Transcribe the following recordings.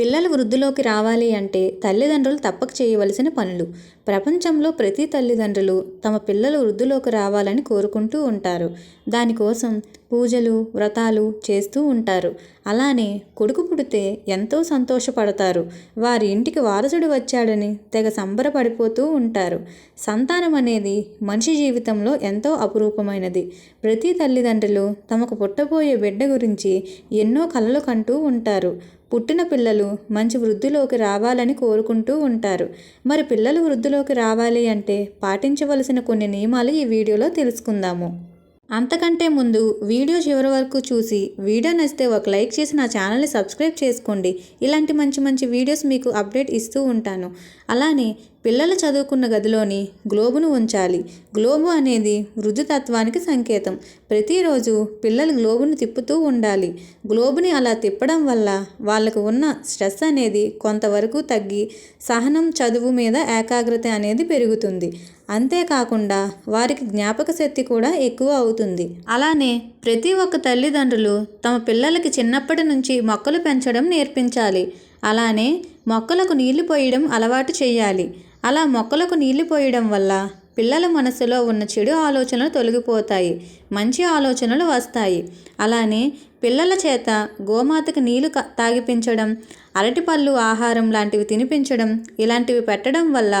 పిల్లలు వృద్ధిలోకి రావాలి అంటే తల్లిదండ్రులు తప్పక చేయవలసిన పనులు. ప్రపంచంలో ప్రతి తల్లిదండ్రులు తమ పిల్లలు వృద్ధిలోకి రావాలని కోరుకుంటూ ఉంటారు. దానికోసం పూజలు వ్రతాలు చేస్తూ ఉంటారు. అలానే కొడుకు పుడితే ఎంతో సంతోషపడతారు. వారి ఇంటికి వారసుడు వచ్చాడని తెగ సంబరపడిపోతూ ఉంటారు. సంతానం అనేది మనిషి జీవితంలో ఎంతో అపురూపమైనది. ప్రతి తల్లిదండ్రులు తమకు పుట్టబోయే బిడ్డ గురించి ఎన్నో కలలు కంటూ ఉంటారు. పుట్టిన పిల్లలు మంచి వృద్ధిలోకి రావాలని కోరుకుంటూ ఉంటారు. మరి పిల్లలు వృద్ధిలోకి రావాలి అంటే పాటించవలసిన కొన్ని నియమాలు ఈ వీడియోలో తెలుసుకుందాము. అంతకంటే ముందు వీడియో చివరి వరకు చూసి వీడియో నచ్చితే ఒక లైక్ చేసి నా ఛానల్ని సబ్స్క్రైబ్ చేసుకోండి. ఇలాంటి మంచి మంచి వీడియోస్ మీకు అప్డేట్ ఇస్తూ ఉంటాను. అలానే పిల్లలు చదువుకున్న గదిలోని గ్లోబును ఉంచాలి. గ్లోబు అనేది వృద్ధుతత్వానికి సంకేతం. ప్రతిరోజు పిల్లలు గ్లోబును తిప్పుతూ ఉండాలి. గ్లోబుని అలా తిప్పడం వల్ల వాళ్ళకు ఉన్న స్ట్రెస్ అనేది కొంతవరకు తగ్గి సహనం చదువు మీద ఏకాగ్రత అనేది పెరుగుతుంది. అంతేకాకుండా వారికి జ్ఞాపక శక్తి కూడా ఎక్కువ అవుతుంది. అలానే ప్రతి ఒక్క తల్లిదండ్రులు తమ పిల్లలకి చిన్నప్పటి నుంచి మొక్కలు పెంచడం నేర్పించాలి. అలానే మొక్కలకు నీళ్ళు పోయడం అలవాటు చేయాలి. అలా మొక్కలకు నీళ్ళు పోయడం వల్ల పిల్లల మనసులో ఉన్న చెడు ఆలోచనలు తొలగిపోతాయి. మంచి ఆలోచనలు వస్తాయి. అలానే పిల్లల చేత గోమాతకు నీళ్ళు తాగిపించడం అరటిపళ్ళు ఆహారం లాంటివి తినిపించడం ఇలాంటివి పెట్టడం వల్ల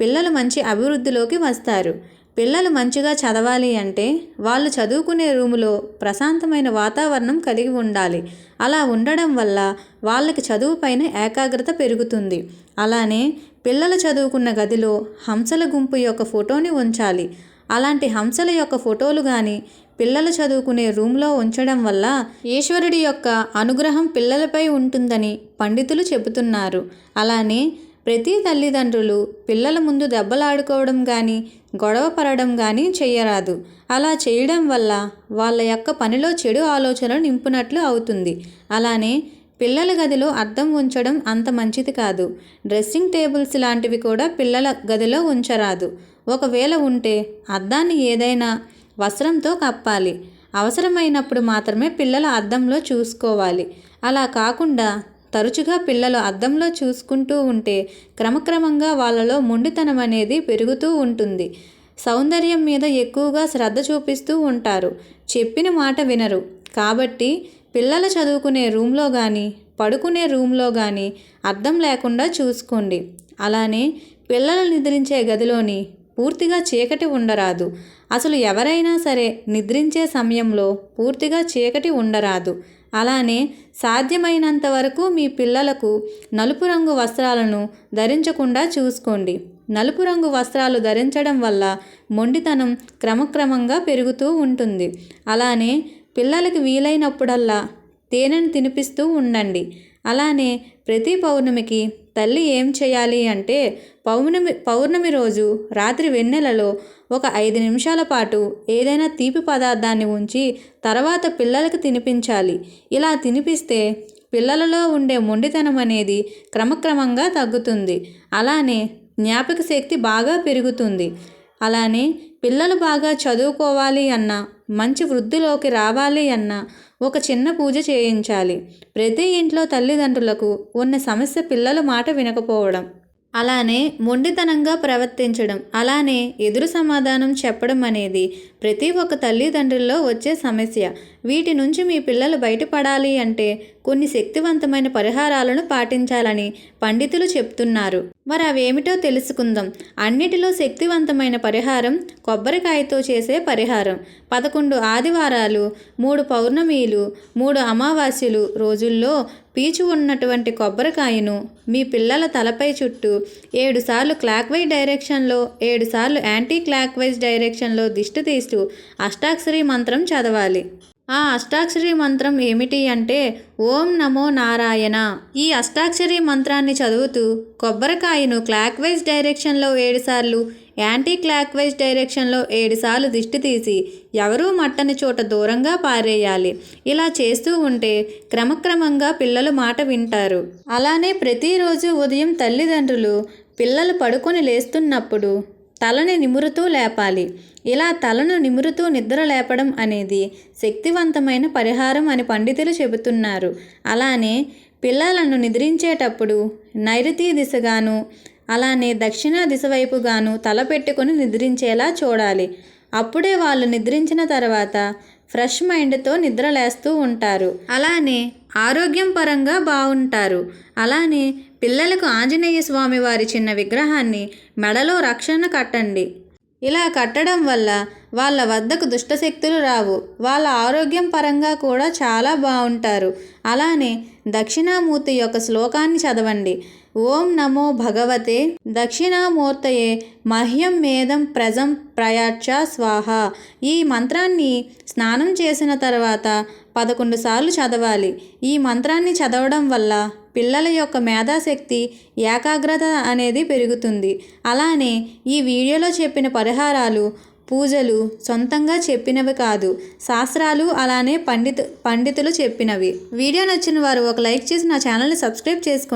పిల్లలు మంచి అభివృద్ధిలోకి వస్తారు. పిల్లలు మంచిగా చదవాలి అంటే వాళ్ళు చదువుకునే రూములో ప్రశాంతమైన వాతావరణం కలిగి ఉండాలి. అలా ఉండడం వల్ల వాళ్ళకి చదువుపైన ఏకాగ్రత పెరుగుతుంది. అలానే పిల్లలు చదువుకున్న గదిలో హంసల గుంపు యొక్క ఫోటోని ఉంచాలి. అలాంటి హంసల యొక్క ఫోటోలు కానీ పిల్లలు చదువుకునే రూమ్లో ఉంచడం వల్ల ఈశ్వరుడి యొక్క అనుగ్రహం పిల్లలపై ఉంటుందని పండితులు చెబుతున్నారు. అలానే ప్రతి తల్లిదండ్రులు పిల్లల ముందు దెబ్బలాడుకోవడం కానీ గొడవ పడడం కానీ చేయరాదు అలా చేయడం వల్ల వాళ్ళ యొక్క పనిలో చెడు ఆలోచనలు నింపునట్లు అవుతుంది. అలానే పిల్లల గదిలో అద్దం ఉంచడం అంత మంచిది కాదు. డ్రెస్సింగ్ టేబుల్స్ లాంటివి కూడా పిల్లల గదిలో ఉంచరాదు. ఒకవేళ ఉంటే అద్దాన్ని ఏదైనా వస్త్రంతో కప్పాలి. అవసరమైనప్పుడు మాత్రమే పిల్లల అద్దంలో చూసుకోవాలి. అలా కాకుండా తరచుగా పిల్లలు అద్దంలో చూసుకుంటూ ఉంటే క్రమక్రమంగా వాళ్ళలో మొండితనం అనేది పెరుగుతూ ఉంటుంది. సౌందర్యం మీద ఎక్కువగా శ్రద్ధ చూపిస్తూ ఉంటారు. చెప్పిన మాట వినరు. కాబట్టి పిల్లలు చదువుకునే రూమ్లో కానీ పడుకునే రూమ్లో కానీ అద్దం లేకుండా చూసుకోండి. అలానే పిల్లలు నిద్రించే గదిలోని పూర్తిగా చీకటి ఉండరాదు. అసలు ఎవరైనా సరే నిద్రించే సమయంలో పూర్తిగా చీకటి ఉండరాదు. అలానే సాధ్యమైనంత వరకు మీ పిల్లలకు నలుపు రంగు వస్త్రాలను ధరించకుండా చూసుకోండి. నలుపు రంగు వస్త్రాలు ధరించడం వల్ల మొండితనం క్రమక్రమంగా పెరుగుతూ ఉంటుంది. అలానే పిల్లలకి వీలైనప్పుడల్లా తేనెను తినిపిస్తూ ఉండండి. అలానే ప్రతి పౌర్ణమికి తల్లి ఏం చేయాలి అంటే పౌర్ణమి పౌర్ణమి రోజు రాత్రి వెన్నెలలో ఒక ఐదు నిమిషాల పాటు ఏదైనా తీపి పదార్థాన్ని ఉంచి తర్వాత పిల్లలకు తినిపించాలి. ఇలా తినిపిస్తే పిల్లలలో ఉండే మొండితనం అనేది క్రమక్రమంగా తగ్గుతుంది. అలానే జ్ఞాపక శక్తి బాగా పెరుగుతుంది. అలానే పిల్లలు బాగా చదువుకోవాలి అన్న మంచి వృద్ధిలోకి రావాలి అన్న ఒక చిన్న పూజ చేయించాలి. ప్రతి ఇంట్లో తల్లిదండ్రులకు ఉన్న సమస్య పిల్లల మాట వినకపోవడం అలానే మొండితనంగా ప్రవర్తించడం అలానే ఎదురు సమాధానం చెప్పడం అనేది ప్రతి ఒక్క తల్లిదండ్రుల్లో వచ్చే సమస్య. వీటి నుంచి మీ పిల్లలు బయటపడాలి అంటే కొన్ని శక్తివంతమైన పరిహారాలను పాటించాలని పండితులు చెప్తున్నారు. మరి అవేమిటో తెలుసుకుందాం. అన్నిటిలో శక్తివంతమైన పరిహారం కొబ్బరికాయతో చేసే పరిహారం. పదకొండు ఆదివారాలు మూడు పౌర్ణమీలు మూడు అమావాస్యలు రోజుల్లో పీచు ఉన్నటువంటి కొబ్బరికాయను మీ పిల్లల తలపై చుట్టూ ఏడుసార్లు క్లాక్ వైజ్ డైరెక్షన్లో ఏడుసార్లు యాంటీ క్లాక్ వైజ్ డైరెక్షన్లో దిష్టి తీస్తూ అష్టాక్షరి మంత్రం చదవాలి. ఆ అష్టాక్షరి మంత్రం ఏమిటి అంటే ఓం నమో నారాయణ. ఈ అష్టాక్షరి మంత్రాన్ని చదువుతూ కొబ్బరికాయను క్లాక్ వైజ్ డైరెక్షన్లో ఏడుసార్లు యాంటీ క్లాక్ వైజ్ డైరెక్షన్లో ఏడుసార్లు దిష్టి తీసి ఎవరూ మట్టని చోట దూరంగా పారేయాలి. ఇలా చేస్తూ ఉంటే క్రమక్రమంగా పిల్లలు మాట వింటారు. అలానే ప్రతిరోజు ఉదయం తల్లిదండ్రులు పిల్లలు పడుకొని లేస్తున్నప్పుడు తలని నిమురుతూ లేపాలి. ఇలా తలను నిమురుతూ నిద్ర లేపడం అనేది శక్తివంతమైన పరిహారం అని పండితులు చెబుతున్నారు. అలానే పిల్లలను నిద్రించేటప్పుడు నైరుతి దిశగాను అలానే దక్షిణ దిశ వైపుగాను తల పెట్టుకొని నిద్రించేలా చూడాలి. అప్పుడే వాళ్ళు నిద్రించిన తర్వాత ఫ్రెష్ మైండ్తో నిద్రలేస్తూ ఉంటారు. అలానే ఆరోగ్యం పరంగా బాగుంటారు అలానే పిల్లలకు ఆంజనేయ స్వామి వారి చిన్న విగ్రహాన్ని మెడలో రక్షణ కట్టండి. ఇలా కట్టడం వల్ల వాళ్ళ వద్దకు దుష్టశక్తులు రావు. వాళ్ళ ఆరోగ్యం పరంగా కూడా చాలా బాగుంటారు అలానే దక్షిణామూర్తి యొక్క శ్లోకాన్ని చదవండి. ఓం నమో భగవతే దక్షిణామూర్తయే మహ్యం మేధం ప్రజం ప్రయాచ స్వాహ. ఈ మంత్రాన్ని స్నానం చేసిన తర్వాత పదకొండు సార్లు చదవాలి. ఈ మంత్రాన్ని చదవడం వల్ల పిల్లల యొక్క మేధాశక్తి ఏకాగ్రత అనేది పెరుగుతుంది. అలానే ఈ వీడియోలో చెప్పిన పరిహారాలు పూజలు సొంతంగా చెప్పినవి కాదు శాస్త్రాలు అలానే పండితు పండితులు చెప్పినవి. వీడియో నచ్చిన వారు ఒక లైక్ చేసి నా ఛానల్ని సబ్స్క్రైబ్ చేసుకోండి.